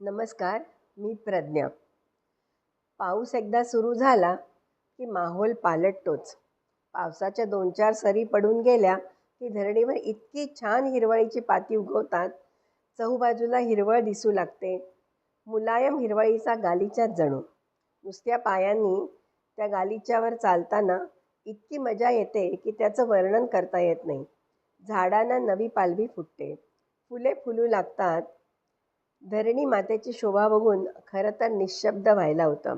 नमस्कार मी प्रज्ञा. पाऊस एकदा सुरू झाला की माहोल पालटतोच. पावसाच्या दोन चार सरी पडून गेल्या की धरणीवर इतकी छान हिरवळीची पाती उगवतात चहूबाजूला हिरवळ दिसू लागते. मुलायम हिरवळीचा गालीच्या जणू. नुसत्या पायांनी त्या गालीच्यावर चालताना इतकी मजा येते की त्याचं वर्णन करता येत नाही. झाडांना नवी पालवी फुटते. फुले फुलू लागतात धरणी मातेची शोभा बघून खरं तर निशब्द व्हायला होतं.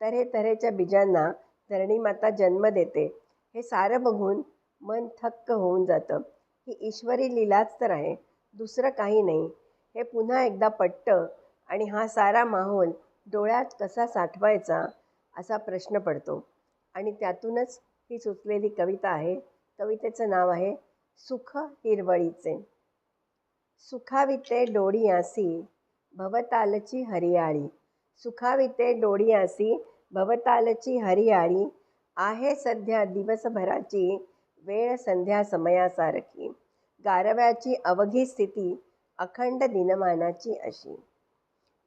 तऱ्हे तऱ्हेच्या बीजांना धरणी माता जन्म देते. हे सारं बघून मन थक्क होऊन जातं. ही ईश्वरी लीलाच तर आहे. दुसरं काही नाही. हे पुन्हा एकदा पटतं आणि हा सारा माहोल डोळ्यात कसा साठवायचा असा प्रश्न पडतो. आणि त्यातूनच ही सुचलेली कविता आहे. कवितेचं नाव आहे सुख हिरवळीचे. सुखाविते आसी भवतालची हरियाळी. सुखाविते डोळियासी भवतालची हरियाळी. आहे सध्या दिवसभराची वेळ संध्या समयासारखी. गारव्याची अवघी स्थिती अखंड दिनमानाची अशी.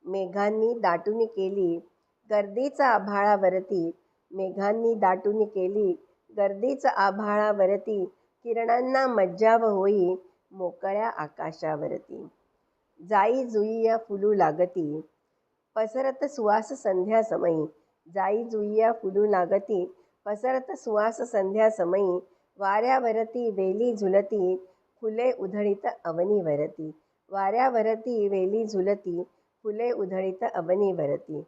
मेघांनी दाटून केली गर्दीचा आभाळावरती. मेघांनी दाटून केली गर्दीचा आभाळावरती. किरणांना मज्जाव होई मोकळ्या आकाशावरती. जाई जुईया फुलू लागती. पसरत सुवास संध्या समयी. जाई जुईया फुलू लागती. पसरत सुवास संध्या समयी. वाऱ्यावरती वेली झुलती. फुले उधळीत अवनीवरती वाऱ्यावरती वेली झुलती. फुले उधळीत अवनीवरती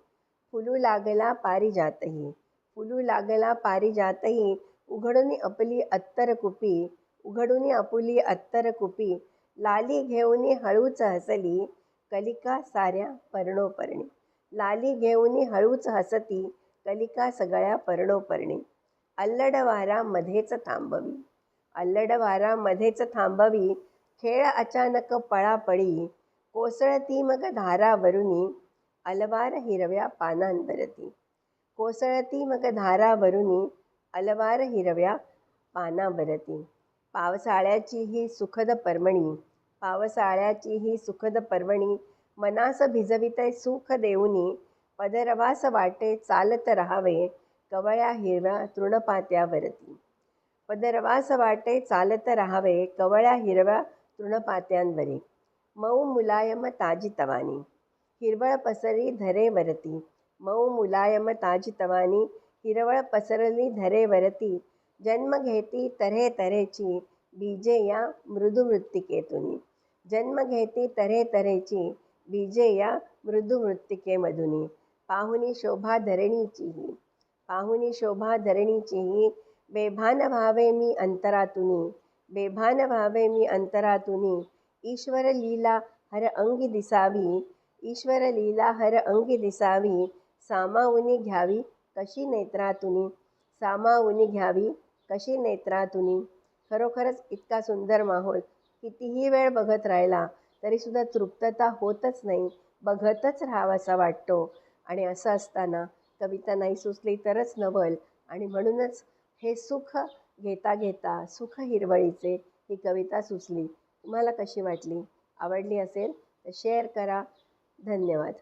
फुलू लागला पारिजातही. फुलू लागला पारिजातही. उघडून आपली अत्तर कुपी उघडून आपुली अत्तर कुपी लाली घेऊनी हळूच हसली कलिका साऱ्या पर्णोपर्णी. लाली घेऊनी हळूच हसती कलिका सगळ्या पर्णोपर्णी. अल्लडवारामध्येच मध्येच थांबवी. अल्लडवारामध्येच मध्येच थांबवी खेळ अचानक पळापळी कोसळती मग धारावरुनी अलवार हिरव्या पानांवरती कोसळती मग धारावरुनी अलवार हिरव्या पानावरती पावसाळ्याची ही सुखद पर्मणी पावसाळ्याची ही सुखद पर्वणी. मनास भिजविते सुख देऊनी. पदरवास वाटे चालत राहावे. कवळ्या हिरव्या तृणपात्यावरती पदरवास वाटे चालत राहावे. कवळ्या हिरव्या तृणपात्यांवरी. मऊ मुलायम ताजी तवानी. हिरवळ पसरली धरेवरती मऊ मुलायम ताजी तवानी. हिरवळ पसरली धरेवरती जन्म घेती तऱ्हे तऱ्हेची बीजे या मृदू मृत्तिकेतुनी जन्म घेती तऱ्हे तऱ्हेची बीजे या मृदू मृत्तिकेमधुनी पाहुनी शोभा धरणीचीही। पाहुनी शोभा धरणीचीही। बेभान भावे मी अंतरातुनी। बेभान भावे मी अंतरातुनी। ईश्वर लीला हर अंगी दिसावी। ईश्वर लीला हर अंगी दिसावी। सामावुनी घ्यावी कशी नेत्रातुनी। सामावुनी घ्यावी कशी नेत्रातुनी। खरोखरच इतका सुंदर माहोल. कितीही वेळ बघत राहिला तरीसुद्धा तृप्तता होतच नाही बघतच राहावासा वाटतो. आणि असं असताना कविता नाही सुचली तरच नवल. आणि म्हणूनच हे सुख घेता घेता सुख हिरवळीचे ही कविता सुचली. तुम्हाला कशी वाटली? आवडली असेल तर शेअर करा. धन्यवाद.